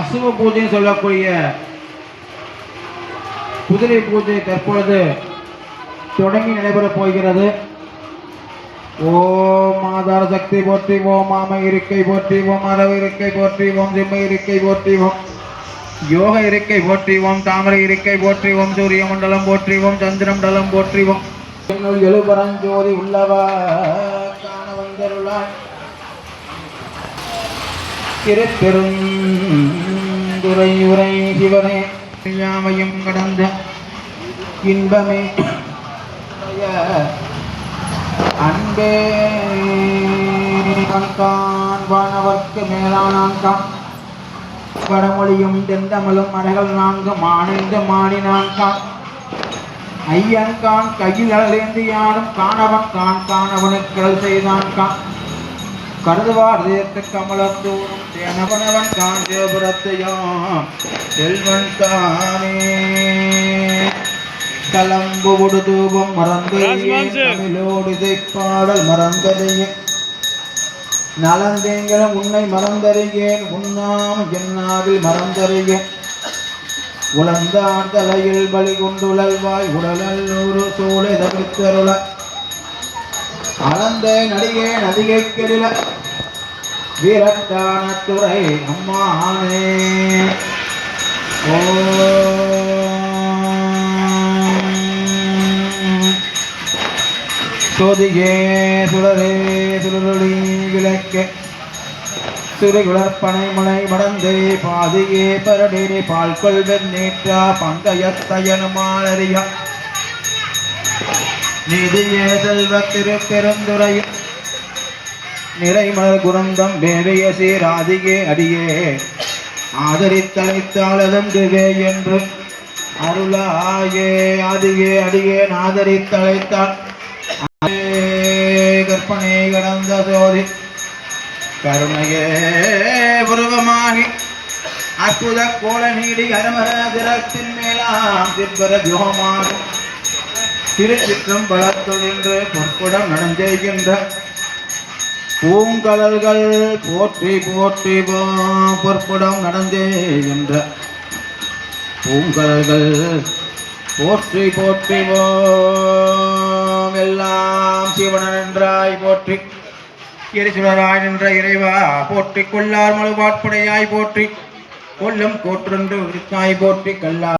அசுவ பூஜை சொல்லக்கூடிய குதிரை பூஜை தற்பொழுது தொடங்கி நடைபெறப் போகிறது. ஓம் ஆதார சக்தி போற்றி ஓம் ஆம இருக்கை போற்றி ஓம் அரவு இருக்கை போற்றி ஓம் சிம்ம இருக்கை போற்றி ஓம் யோக இருக்கை போற்றி ஓம் தாமரை இருக்கை போற்றி ஓம் சூரிய மண்டலம் போற்றி ஓம் சந்திர மண்டலம் போற்றி ஓம் என்னுள் எழுபரஞ்சோதி உள்ளவா காண வந்தருளாய் திருப்பெருந்துரை உரை சிவனே யாவையும் கடந்த இன்பமே. அன்பே கான் வானவர்க்கு மேலானான் வடமொழியும் தெந்தமலும் மறைகள் நான்கு மாணிந்த மாடினான் கான் ஐயன் கான் கையில் அழலேந்து யாரும் காணவன் கான் காணவனுக்கு செய்தான் கான் கருதுவார் தேர்த்து கமலத்தூரும் தேனவனவன் கான் தேபுரத்தையும் செல்வன் தானே. கலம்பு தூபம் மறந்ததையே தமிழோடு இதை பாடல் மறந்ததையே. நலந்தேங்களும் உன்னை மறந்தறியேன். உண்ணாம் என்னாவில் மறந்தறியேன் உழந்தான் தலையில் பலி கொண்டுழல்வாய் உடலல் நூறு சூளை தவிர்த்தருள. அளந்த நடிகை நதிகை கெடில வீரட்டான துறை அம்மானே ஓ சோதிகே சுடரே சுடரொளி விளக்க. சுரிகுளற்பனை முனை மடந்தே பாதியே பரடே பால் கொள்வன் நேற்றா பங்கயத்தயனுமாலறியா நிதியே செல்வ திருப்பெருந்துறையும் நிறைமலர் குரந்தம் வேவிய சீராதியே அடியே. ஆதரித்தழைத்தாளதம் திவே என்று அருளாயே. ஆதியே அடியே ஆதரித்தழைத்தாள். கற்பனை கடந்த சோதி கருணையே உருவமாகி அற்புத கோல நீடி அருமர திரத்தின் மேலாம். திற்பர ஜோமாகும் திருச்சிற்றம் பலத்தொழின்று பொற்புடம் நடந்தேகின்ற பூங்கலல்கள் போற்றி போற்றி பொற்புடம் நடந்தேகின்ற பூங்கலல்கள் போற்றி போற்றி எல்லாம் சிவனன் என்றாய் போற்றி. எரிசுடராய் நின்ற இறைவா போற்றி. கொள்ளார் மழுவாட்படையாய் போற்றி. கொல்லும் கோற்றென்று விருத்தாய் போற்றி. கல்லா